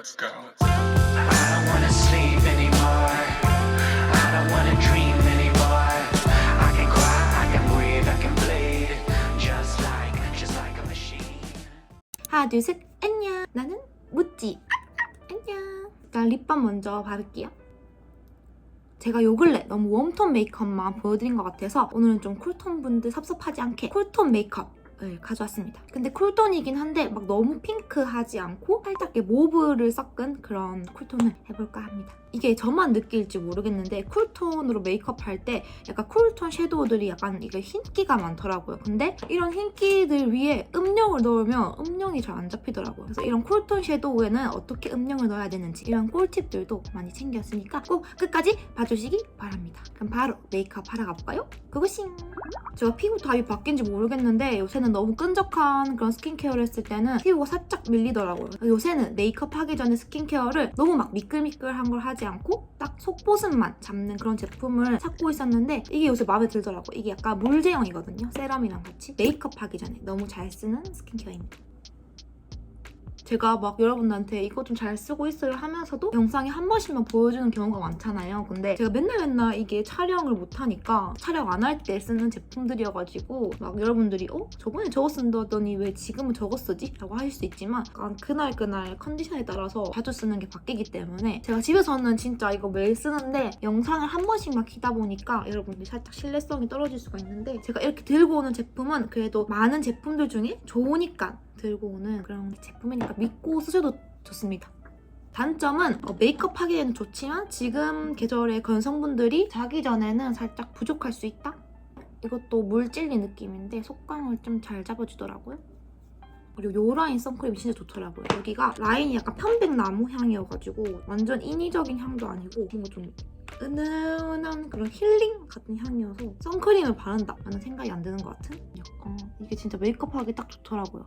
Let's go. I don't wanna sleep anymore. I don't wanna dream anymore. I can cry, I can breathe, I can bleed. Just like, just like a machine. 하나 둘 셋 안녕 나는 무찌 안녕 일단 립밤 먼저 바를게요 제가 요 근래 너무 웜톤 메이크업만 보여드린 것 같아서 오늘은 좀 쿨톤 분들 섭섭하지 않게 쿨톤 메이크업 을 가져왔습니다. 근데 쿨톤이긴 한데 막 너무 핑크하지 않고 살짝 모브를 섞은 그런 쿨톤을 해볼까 합니다 이게 저만 느낄지 모르겠는데 쿨톤으로 메이크업 할 때 약간 쿨톤 섀도우들이 약간 이게 흰기가 많더라고요. 근데 이런 흰기들 위에 음영을 넣으면 음영이 잘 안 잡히더라고요. 그래서 이런 쿨톤 섀도우에는 어떻게 음영을 넣어야 되는지 이런 꿀팁들도 많이 챙겼으니까 꼭 끝까지 봐주시기 바랍니다. 그럼 바로 메이크업 하러 가볼까요? 그것싱! 제가 피부 타입이 바뀐지 모르겠는데 요새는 너무 끈적한 그런 스킨케어를 했을 때는 피부가 살짝 밀리더라고요. 요새는 메이크업 하기 전에 스킨케어를 너무 막 미끌미끌한 걸 하지 않고 딱 속보습만 잡는 그런 제품을 찾고 있었는데 이게 요새 마음에 들더라고요. 이게 약간 물 제형이거든요. 세럼이랑 같이 메이크업 하기 전에 너무 잘 쓰는 스킨케어입니다. 제가 막 여러분들한테 이거 좀 잘 쓰고 있어요 하면서도 영상에 한 번씩만 보여주는 경우가 많잖아요. 근데 제가 맨날 맨날 이게 촬영을 못하니까 촬영 안 할 때 쓰는 제품들이어가지고 막 여러분들이 어? 저번에 저거 쓴다더니 왜 지금은 저거 쓰지? 라고 하실 수 있지만 약간 그날 그날 컨디션에 따라서 자주 쓰는 게 바뀌기 때문에 제가 집에서는 진짜 이거 매일 쓰는데 영상을 한 번씩만 키다 보니까 여러분들이 살짝 신뢰성이 떨어질 수가 있는데 제가 이렇게 들고 오는 제품은 그래도 많은 제품들 중에 좋으니까 들고 오는 그런 제품이니까 믿고 쓰셔도 좋습니다. 단점은 어, 메이크업 하기에는 좋지만 지금 계절의 건성분들이 자기 전에는 살짝 부족할 수 있다? 이것도 물질리 느낌인데 속광을 좀 잘 잡아주더라고요. 그리고 요 라인 선크림이 진짜 좋더라고요. 여기가 라인이 약간 편백나무 향이어가지고 완전 인위적인 향도 아니고 뭔가 좀 은은한 그런 힐링 같은 향이어서 선크림을 바른다 라는 생각이 안 드는 것 같은? 약간 이게 진짜 메이크업 하기 딱 좋더라고요.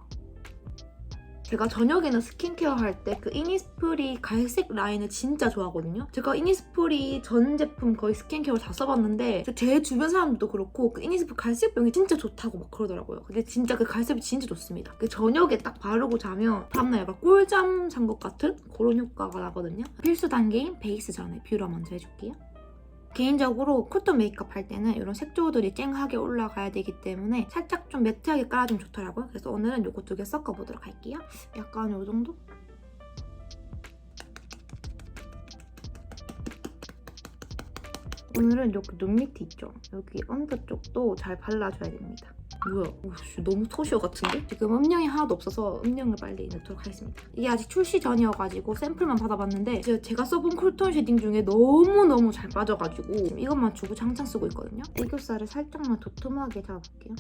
제가 저녁에는 스킨케어 할 때 그 이니스프리 갈색 라인을 진짜 좋아하거든요. 제가 이니스프리 전 제품 거의 스킨케어를 다 써봤는데 제 주변 사람들도 그렇고 그 이니스프리 갈색병이 진짜 좋다고 막 그러더라고요. 근데 진짜 그 갈색이 진짜 좋습니다. 그 저녁에 딱 바르고 자면 다음날 약간 꿀잠 잔 것 같은 그런 효과가 나거든요. 필수 단계인 베이스 전에 뷰러 먼저 해줄게요. 개인적으로 쿨톤 메이크업 할 때는 이런 색조들이 쨍하게 올라가야 되기 때문에 살짝 좀 매트하게 깔아주면 좋더라고요. 그래서 오늘은 이거 두 개 섞어보도록 할게요. 약간 이 정도? 오늘은 여기 눈 밑에 있죠? 여기 언더 쪽도 잘 발라줘야 됩니다. 뭐야? 오씨 너무 토시오 같은데? 지금 음영이 하나도 없어서 음영을 빨리 넣도록 하겠습니다. 이게 아직 출시 전이어가지고 샘플만 받아봤는데 제가, 써본 쿨톤 쉐딩 중에 너무너무 잘 빠져가지고 이것만 주고 장창 쓰고 있거든요. 애교살을 살짝만 도톰하게 잡아볼게요.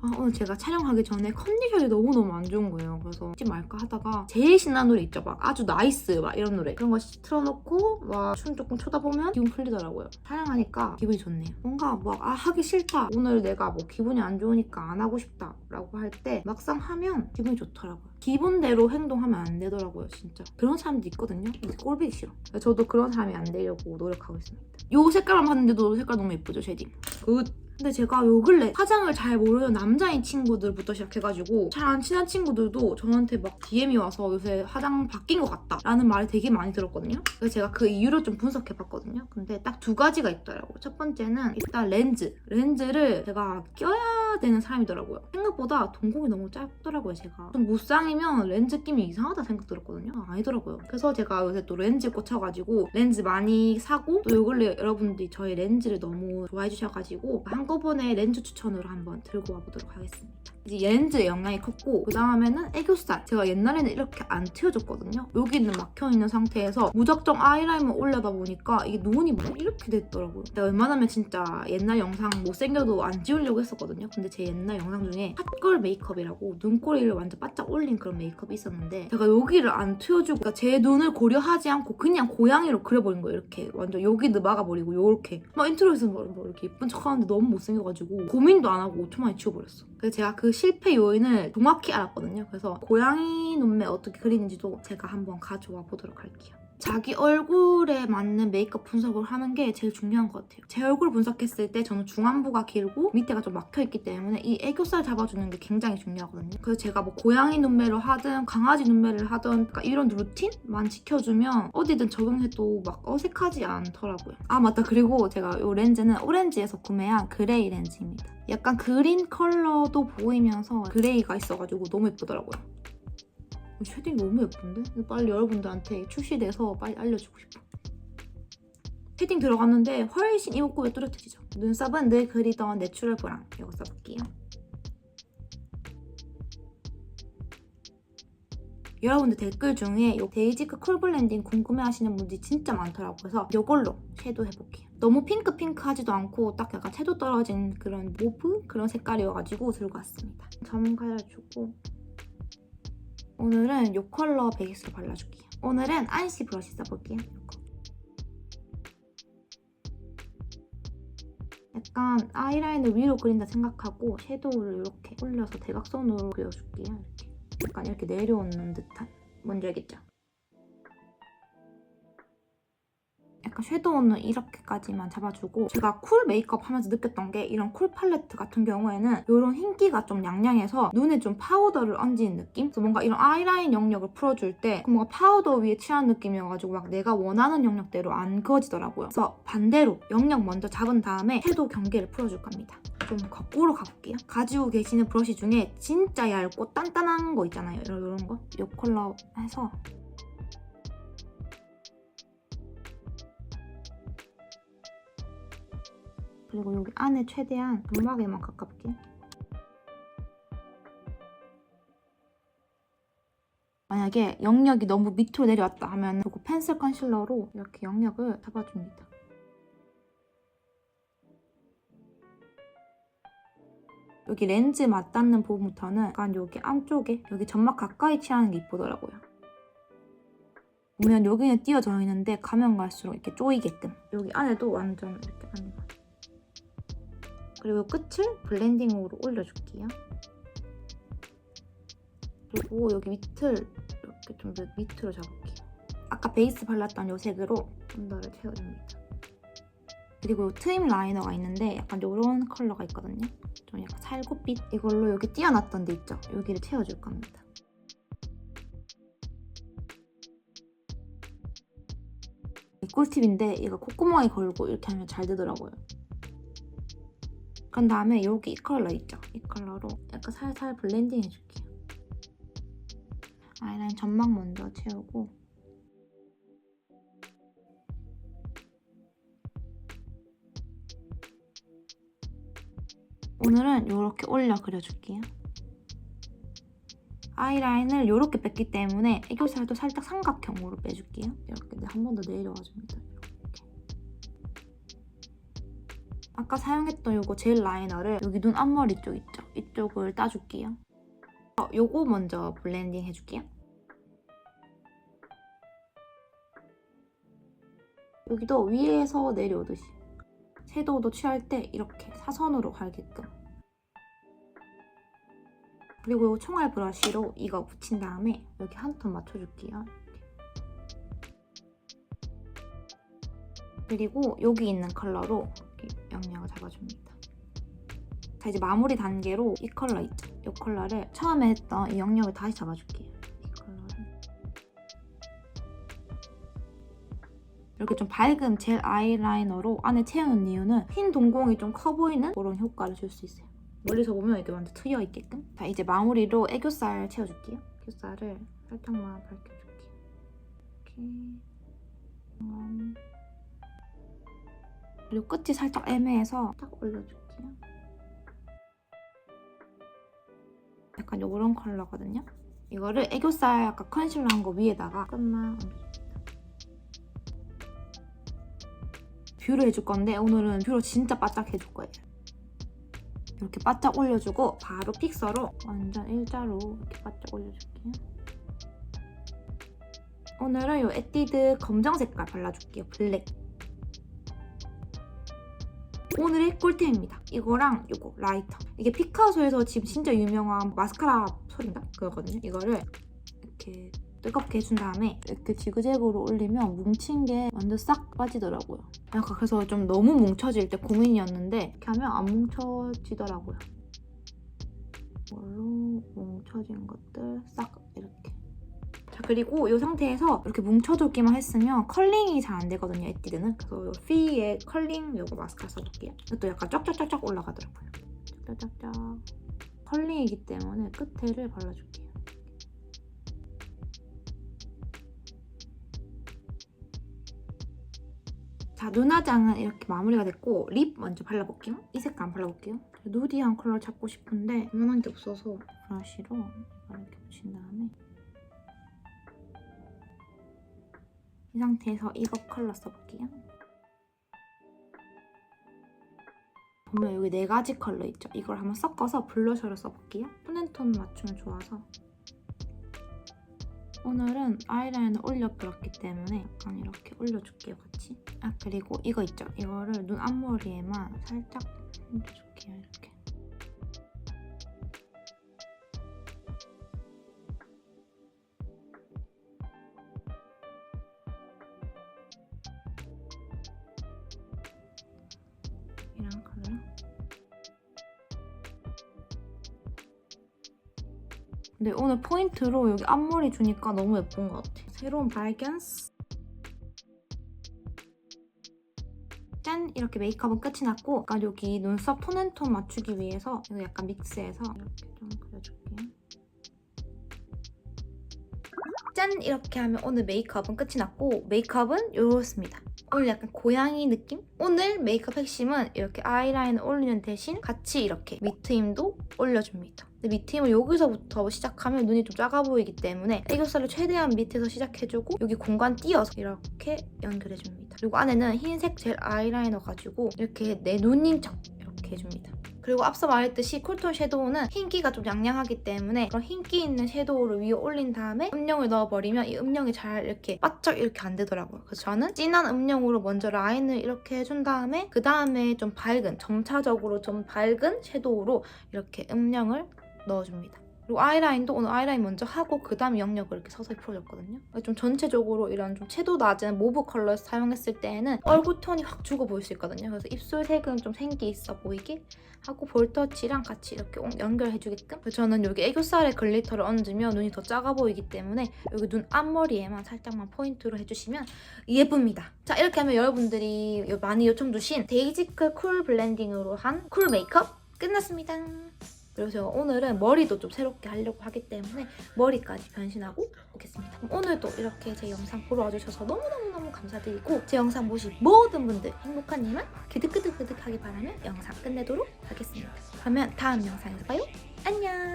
아, 오늘 제가 촬영하기 전에 컨디션이 너무너무 안 좋은 거예요. 그래서 하지 말까 하다가 제일 신나는 노래 있죠. 막 아주 나이스 막 이런 노래. 그런 거 틀어놓고 막 춤 조금 춰다 보면 기분 풀리더라고요. 촬영하니까 기분이 좋네요. 뭔가 막 아, 하기 싫다. 오늘 내가 뭐 기분이 안 좋으니까 안 하고 싶다. 라고 할 때 막상 하면 기분이 좋더라고요. 기분대로 행동하면 안 되더라고요, 진짜. 그런 사람도 있거든요. 꼴보기 싫어. 저도 그런 사람이 안 되려고 노력하고 있습니다. 요 색깔만 봤는데도 색깔 너무 예쁘죠, 쉐딩? 굿. 근데 제가 요 근래 화장을 잘 모르는 남자인 친구들부터 시작해가지고 잘 안 친한 친구들도 저한테 막 DM이 와서 요새 화장 바뀐 것 같다 라는 말을 되게 많이 들었거든요. 그래서 제가 그 이유를 좀 분석해봤거든요. 근데 딱 두 가지가 있더라고요. 첫 번째는 일단 렌즈. 렌즈를 제가 껴야 되는 사람이더라고요. 생각보다 동공이 너무 짧더라고요, 제가. 좀 무쌍이면 렌즈 끼면 이상하다 생각 들었거든요. 아, 아니더라고요. 그래서 제가 요새 또 렌즈 꽂혀가지고 렌즈 많이 사고 또 요 근래 여러분들이 저의 렌즈를 너무 좋아해 주셔가지고 한 꺼번에 렌즈 추천으로 한번 들고 와보도록 하겠습니다. 이제 렌즈의 영향이 컸고 그 다음에는 애교살. 제가 옛날에는 이렇게 안 튀어줬거든요. 여기는 막혀있는 상태에서 무작정 아이라인만 올려다 보니까 이게 눈이 막 이렇게 됐더라고요. 내가 웬만하면 진짜 옛날 영상 못생겨도 안 지우려고 했었거든요. 근데 제 옛날 영상 중에 핫걸 메이크업이라고 눈꼬리를 완전 바짝 올린 그런 메이크업이 있었는데 제가 여기를 안 튀어주고 그러니까 제 눈을 고려하지 않고 그냥 고양이로 그려버린 거예요. 이렇게 완전 여기도 막아버리고 요렇게. 막 인트로에서 뭐, 뭐 이렇게 예쁜 척하는데 너무 못생겨가지고 고민도 안 하고 5초 만에 지워버렸어 그래서 제가 그 실패 요인을 정확히 알았거든요. 그래서 고양이 눈매 어떻게 그리는지도 제가 한번 가져와 보도록 할게요. 자기 얼굴에 맞는 메이크업 분석을 하는 게 제일 중요한 것 같아요. 제 얼굴 분석했을 때 저는 중안부가 길고 밑에가 좀 막혀있기 때문에 이 애교살 잡아주는 게 굉장히 중요하거든요. 그래서 제가 뭐 고양이 눈매를 하든 강아지 눈매를 하든 그러니까 이런 루틴만 지켜주면 어디든 적용해도 막 어색하지 않더라고요. 아 맞다 그리고 제가 이 렌즈는 오렌지에서 구매한 그레이 렌즈입니다. 약간 그린 컬러도 보이면서 그레이가 있어가지고 너무 예쁘더라고요. 쉐딩 너무 예쁜데? 빨리 여러분들한테 출시돼서 빨리 알려주고 싶어. 쉐딩 들어갔는데 훨씬 이목구비 뚜렷해지죠. 눈썹은 늘 그리던 내추럴 브랑 이거 써볼게요. 여러분들 댓글 중에 이 데이지크 쿨 블렌딩 궁금해하시는 분들이 진짜 많더라고요. 그래서 이걸로 섀도우 해볼게요. 너무 핑크핑크하지도 않고 딱 약간 채도 떨어진 그런 모브 그런 색깔이어가지고 들고 왔습니다. 점 가려주고 오늘은 이 컬러 베이스로 발라줄게요. 오늘은 안시 브러쉬 써볼게요. 약간 아이라인을 위로 그린다 생각하고 섀도우를 이렇게 올려서 대각선으로 그려줄게요. 이렇게. 약간 이렇게 내려오는 듯한. 뭔지 알겠죠? 약간 섀도우는 이렇게까지만 잡아주고 제가 쿨 메이크업 하면서 느꼈던 게 이런 쿨 팔레트 같은 경우에는 이런 흰기가 좀 양양해서 눈에 좀 파우더를 얹은 느낌? 그래서 뭔가 이런 아이라인 영역을 풀어줄 때 뭔가 파우더 위에 칠한 느낌이어가지고 막 내가 원하는 영역대로 안 그어지더라고요. 그래서 반대로 영역 먼저 잡은 다음에 섀도우 경계를 풀어줄 겁니다. 좀 거꾸로 가볼게요. 가지고 계시는 브러쉬 중에 진짜 얇고 단단한 거 있잖아요. 이런, 이런 거. 이 컬러 해서 그리고 여기 안에 최대한 점막에만 가깝게 만약에 영역이 너무 밑으로 내려왔다 하면 그리고 펜슬 컨실러로 이렇게 영역을 잡아줍니다. 여기 렌즈 맞닿는 부분부터는 약간 여기 안쪽에 여기 점막 가까이 칠하는 게 이쁘더라고요. 보면 여기는 띄어져 있는데 가면 갈수록 이렇게 조이게끔 여기 안에도 완전 이렇게 안에가 그리고 끝을 블렌딩으로 올려줄게요. 그리고 여기 밑을 이렇게 좀 더 밑으로 잡을게요. 아까 베이스 발랐던 이 색으로 언더를 채워줍니다. 그리고 트임 라이너가 있는데 약간 이런 컬러가 있거든요. 좀 약간 살구빛 이걸로 여기 띄어놨던 데 있죠? 여기를 채워줄 겁니다. 꿀팁인데 이거 콧구멍에 걸고 이렇게 하면 잘 되더라고요. 그런 다음에 여기 이 컬러 있죠? 이 컬러로 약간 살살 블렌딩 해줄게요. 아이라인 점막 먼저 채우고 오늘은 이렇게 올려 그려줄게요. 아이라인을 이렇게 뺐기 때문에 애교살도 살짝 삼각형으로 빼줄게요. 이렇게 한 번 더 내려와 줍니다. 아까 사용했던 이거 젤 라이너를 여기 눈 앞머리 쪽 있죠? 이쪽을 따줄게요. 어, 요거 먼저 블렌딩 해줄게요. 여기도 위에서 내려오듯이 섀도우도 칠할 때 이렇게 사선으로 갈게끔 그리고 이 총알 브러쉬로 이거 붙인 다음에 여기 한 톤 맞춰줄게요. 그리고 여기 있는 컬러로 영역을 잡아줍니다. 자 이제 마무리 단계로 이 컬러 있죠? 이 컬러를 처음에 했던 이 영역을 다시 잡아줄게요. 이 컬러를 이렇게 좀 밝은 젤 아이라이너로 안에 채우는 이유는 흰 동공이 좀 커 보이는 그런 효과를 줄 수 있어요. 멀리서 보면 이게 완전 트여 있게끔. 자 이제 마무리로 애교살 채워줄게요. 애교살을 살짝만 밝혀줄게요. 이렇게. 음. 그리고 끝이 살짝 애매해서 딱 올려줄게요. 약간 요런 컬러거든요. 이거를 애교살 아까 컨실러 한 거 위에다가 끝만. 뷰를 해줄 건데 오늘은 뷰로 진짜 바짝 해줄 거예요. 이렇게 바짝 올려주고 바로 픽서로 완전 일자로 이렇게 바짝 올려줄게요. 오늘은 이 에뛰드 검정 색깔 발라줄게요. 블랙. 오늘의 꿀템입니다. 이거랑 이거 라이터. 이게 피카소에서 지금 진짜 유명한 마스카라 솔인가? 그거거든요. 이거를 이렇게 뜨겁게 해준 다음에 이렇게 지그재그로 올리면 뭉친 게 완전 싹 빠지더라고요. 약간 그래서 좀 너무 뭉쳐질 때 고민이었는데 이렇게 하면 안 뭉쳐지더라고요. 이걸로 뭉쳐진 것들 싹 이렇게. 자 그리고 이 상태에서 이렇게 뭉쳐두기만 했으면 컬링이 잘 안 되거든요 에뛰드는. 그래서 이 피의 컬링 요거 마스카라 써볼게요. 이것도 약간 쫙쫙쫙쫙 올라가더라고요. 쫙쫙쫙. 컬링이기 때문에 끝에를 발라줄게요. 자 눈화장은 이렇게 마무리가 됐고 립 먼저 발라볼게요. 이 색깔 발라볼게요. 누디한 컬러 찾고 싶은데 이만한 게 없어서 브러쉬로 이렇게 붙인 다음에 이 상태에서 이거 컬러 써볼게요. 보면 여기 네 가지 컬러 있죠? 이걸 한번 섞어서 블러셔를 써볼게요. 톤앤톤 맞추면 좋아서 오늘은 아이라인을 올려버렸기 때문에 약간 이렇게 올려줄게요, 같이. 아, 그리고 이거 있죠? 이거를 눈 앞머리에만 살짝 올려줄게요, 이렇게. 근데 오늘 포인트로 여기 앞머리 주니까 너무 예쁜 것 같아. 새로운 발견. 짠! 이렇게 메이크업은 끝이 났고 약간 여기 눈썹 톤앤톤 맞추기 위해서 이거 약간 믹스해서 이렇게 좀 그려줄게요. 짠! 이렇게 하면 오늘 메이크업은 끝이 났고 메이크업은 이렇습니다. 오늘 약간 고양이 느낌? 오늘 메이크업 핵심은 이렇게 아이라인을 올리는 대신 같이 이렇게 밑트임도 올려줍니다. 근데 밑트임을 여기서부터 시작하면 눈이 좀 작아 보이기 때문에 애교살을 최대한 밑에서 시작해주고 여기 공간 띄어서 이렇게 연결해줍니다. 그리고 안에는 흰색 젤 아이라이너 가지고 이렇게 내 눈인 척 이렇게 해줍니다. 그리고 앞서 말했듯이 쿨톤 섀도우는 흰기가 좀 양양하기 때문에 그런 흰기 있는 섀도우를 위에 올린 다음에 음영을 넣어버리면 이 음영이 잘 이렇게 바짝 이렇게 안 되더라고요. 그래서 저는 진한 음영으로 먼저 라인을 이렇게 해준 다음에 그 다음에 좀 밝은 점차적으로 좀 밝은 섀도우로 이렇게 음영을 넣어줍니다. 그리고 아이라인도 오늘 아이라인 먼저 하고 그 다음에 영역을 이렇게 서서히 풀어줬거든요. 좀 전체적으로 이런 좀 채도 낮은 모브 컬러 사용했을 때에는 얼굴 톤이 확 죽어 보일 수 있거든요. 그래서 입술 색은 좀 생기 있어 보이게 하고 볼터치랑 같이 이렇게 연결해주게끔 저는 여기 애교살에 글리터를 얹으면 눈이 더 작아 보이기 때문에 여기 눈 앞머리에만 살짝만 포인트로 해주시면 예쁩니다. 자 이렇게 하면 여러분들이 많이 요청 주신 데이지크 쿨 블렌딩으로 한 쿨 메이크업 끝났습니다. 제가 오늘은 머리도 좀 새롭게 하려고 하기 때문에 머리까지 변신하고 오겠습니다. 오늘도 이렇게 제 영상 보러 와주셔서 너무너무너무 감사드리고 제 영상 보신 모든 분들 행복한 일만 그득그득그득하게 바라며 영상 끝내도록 하겠습니다. 그러면 다음 영상에서 봐요. 안녕!